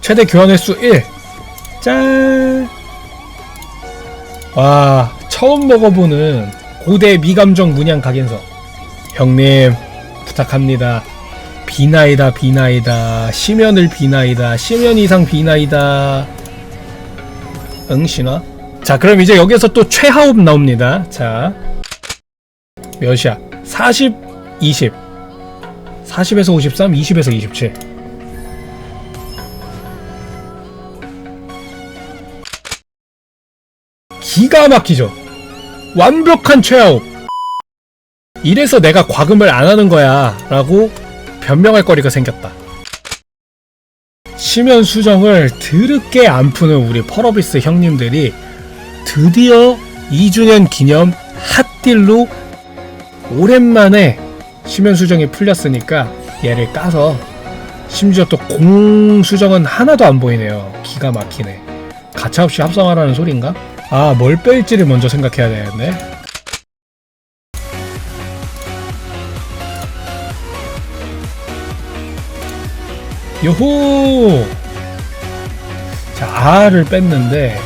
최대 교환 횟수 1 짠! 와 처음 먹어보는 고대 미감정 문양 각인서. 형님 부탁합니다. 비나이다 비나이다. 심연을 비나이다. 심연 이상 비나이다. 응 신화? 자 그럼 이제 여기서 또 최하옵 나옵니다. 자. 몇이야? 40 20 40에서 53 20에서 27 기가 막히죠 완벽한 최하옵 이래서 내가 과금을 안 하는 거야 라고 변명할 거리가 생겼다 심연 수정을 드럽게 안 푸는 우리 펄어비스 형님들이 드디어 2주년 기념 핫딜로 오랜만에 심연 수정이 풀렸으니까 얘를 까서 심지어 또 공 수정은 하나도 안 보이네요. 기가 막히네. 가차없이 합성하라는 소린가? 아, 뭘 뺄지를 먼저 생각해야 되는데. 요호! 자, R을 뺐는데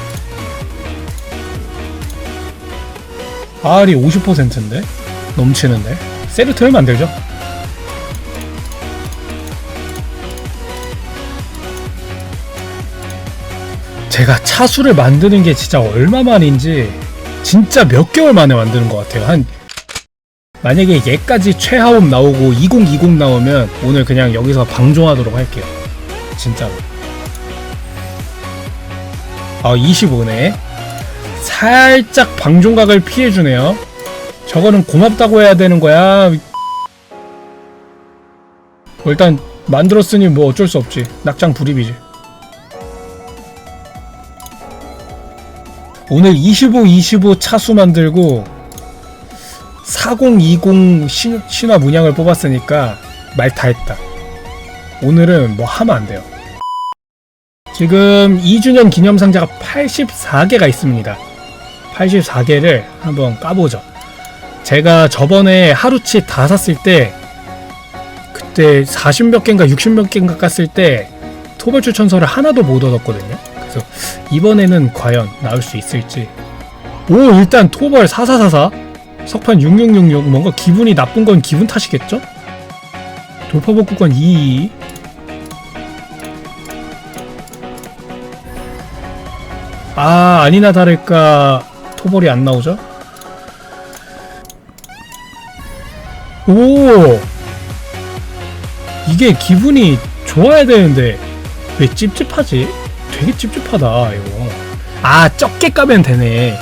R이 50%인데? 넘치는데? 세르트를 만들죠. 제가 차수를 만드는 게 진짜 얼마만인지 진짜 몇 개월 만에 만드는 것 같아요. 한 만약에 얘까지 최하옵 나오고 2020 나오면 오늘 그냥 여기서 방종하도록 할게요. 진짜로. 아 25네. 살짝 방종각을 피해주네요. 저거는 고맙다고 해야 되는 거야. 뭐 일단 만들었으니 뭐 어쩔 수 없지. 낙장 불입이지. 오늘 25, 25 차수 만들고 4020 신, 신화 문양을 뽑았으니까 말 다 했다. 오늘은 뭐 하면 안 돼요. 지금 2주년 기념 상자가 84개가 있습니다. 84개를 한번 까보죠. 제가 저번에 하루치 다 샀을 때 그때 40몇 개인가 60몇 개인가 깠을 때 토벌 추천서를 하나도 못 얻었거든요. 그래서 이번에는 과연 나올 수 있을지. 오 일단 토벌 4444 석판 6666 뭔가 기분이 나쁜 건 기분 탓이겠죠? 돌파복구권 22아 아니나 다를까 토벌이 안 나오죠? 오 이게 기분이 좋아야 되는데 왜 찝찝하지? 되게 찝찝하다 이거. 아 적게 까면 되네.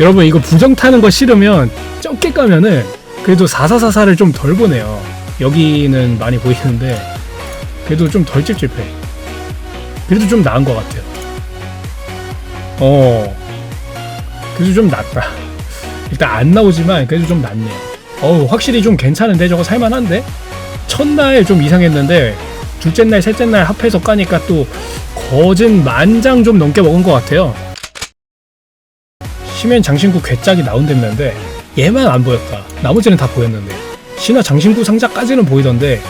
여러분 이거 부정 타는 거 싫으면 적게 까면은 그래도 4444를 좀 덜 보네요. 여기는 많이 보이는데 그래도 좀 덜 찝찝해. 그래도 좀 나은 것 같아요. 어. 그래도 좀 낫다. 일단 안 나오지만 그래도 좀 낫네요. 어우 확실히 좀 괜찮은데? 저거 살만한데? 첫날 좀 이상했는데 둘째 날 셋째 날 합해서 까니까 또 거진 만장 좀 넘게 먹은 것 같아요. 심연 장신구 괴짝이 나온댔는데 얘만 안 보였다. 나머지는 다 보였는데. 신화 장신구 상자까지는 보이던데